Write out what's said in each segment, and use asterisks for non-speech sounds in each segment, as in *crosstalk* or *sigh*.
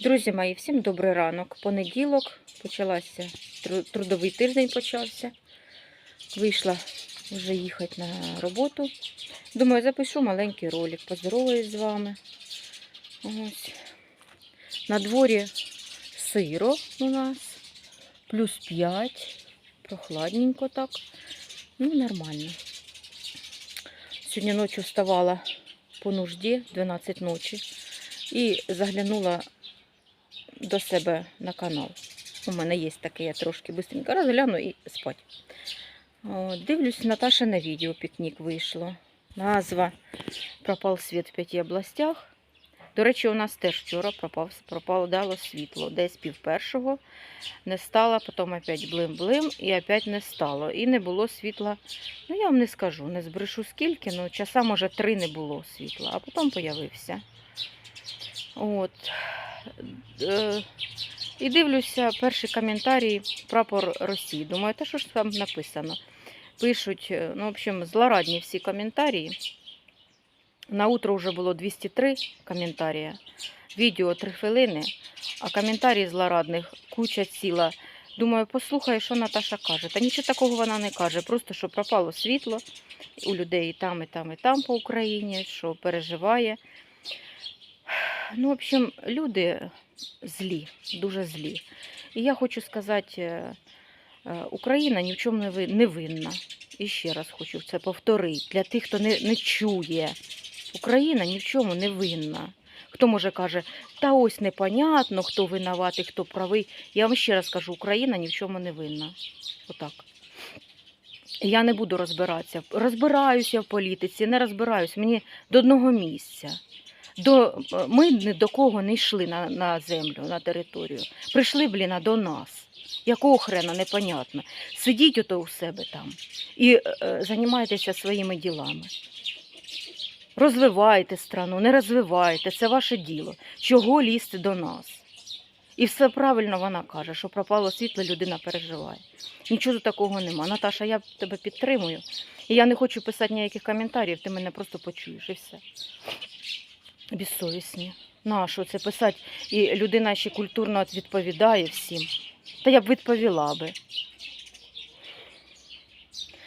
Друзі мої, всім добрий ранок. Понеділок почалася, трудовий тиждень почався. Вийшла вже їхати на роботу. Думаю, запишу маленький ролик, поздороваюсь з вами. Ось. На дворі сиро у нас, плюс 5, прохладненько так. Ну, нормально. Сьогодні ночі вставала по нужді, 12 ночі, і заглянула до себе на канал. У мене є таке, я трошки швидко розгляну і спать. О, дивлюсь, Наташа на відео пікнік вийшло. Назва Пропав світ в п'яти областях. До речі, у нас теж вчора пропав, пропадало світло. Десь пів першого не стало, потім опять блим-блим і опять не стало. І не було світла. Ну, я вам не скажу, не збрешу скільки, ну часа, може, три не було світла, а потім появився. От. Е, і дивлюся перші коментарі прапор Росії. Думаю, та що ж там написано? Пишуть, е, ну, в общем, злорадні всі коментарі. На утро вже було 203 коментарі. Відео 3 хвилини, а коментарі злорадних куча ціла. Думаю, послухай, що Наташа каже. Та нічого такого вона не каже. Просто що пропало світло у людей і там, і там, і там по Україні, що переживає. Ну, в общем, люди злі, дуже злі. І я хочу сказати, е, е, Україна ні в чому не винна. І ще раз хочу це повторити для тих, хто не, не чує. Україна ні в чому не винна. Хто може каже, та ось непонятно, хто винуватий, хто правий. Я вам ще раз кажу, Україна ні в чому не винна. Отак. Я не буду розбиратися. Розбираюся в політиці, не розбираюсь. Мені до одного місця. До, ми ні до кого не йшли на, на землю, на територію. Прийшли, блін, до нас. Якого хрена, непонятно. Сидіть ото у себе там і е, е, займайтеся своїми ділами. Розвивайте страну, не розвивайте, це ваше діло. Чого лізти до нас? І все правильно вона каже, що пропало світло, людина переживає. Нічого такого нема. Наташа, я тебе підтримую. І я не хочу писати ніяких коментарів, ти мене просто почуєш і все. Безсовісні. Нащо це писати? І людина ще культурно відповідає всім. Та я б відповіла би.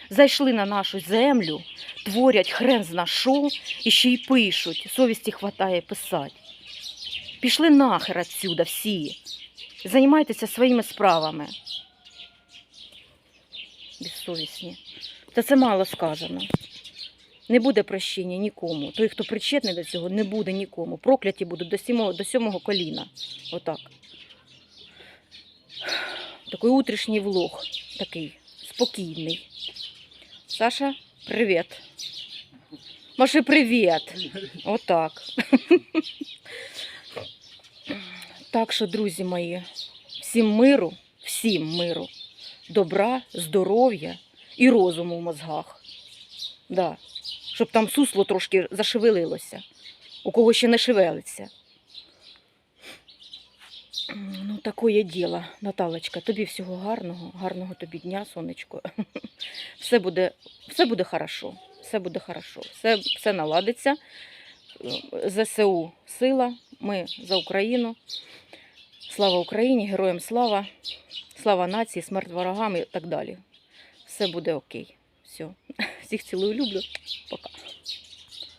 Зайшли на нашу землю, творять хрен зна що, і ще й пишуть. Совісті хватає писати. Пішли нахер отсюда всі. Займайтеся своїми справами. Безсовісні. Та це мало сказано. Не буде прощення нікому. Той, хто причетний до цього, не буде нікому. Прокляті будуть до сьомого, до сьомого коліна. Отак. Такий утрішній влог, такий спокійний. Саша, привіт. Маши, привіт. Отак. Так що, друзі мої, всім миру, всім миру, добра, здоров'я і розуму в мозгах. Да. Щоб там сусло трошки зашевелилося, у кого ще не шевелиться. Ну, таке діло, Наталочка. Тобі всього гарного, гарного тобі дня, сонечко. *laughs* Все буде, все буде хорошо. Все буде хорошо. Все, все наладиться. ЗСУ сила. Ми за Україну. Слава Україні, героям слава, слава нації, смерть ворогам і так далі. Все буде окей. *laughs* Все. Всіх цілую, люблю. Пока.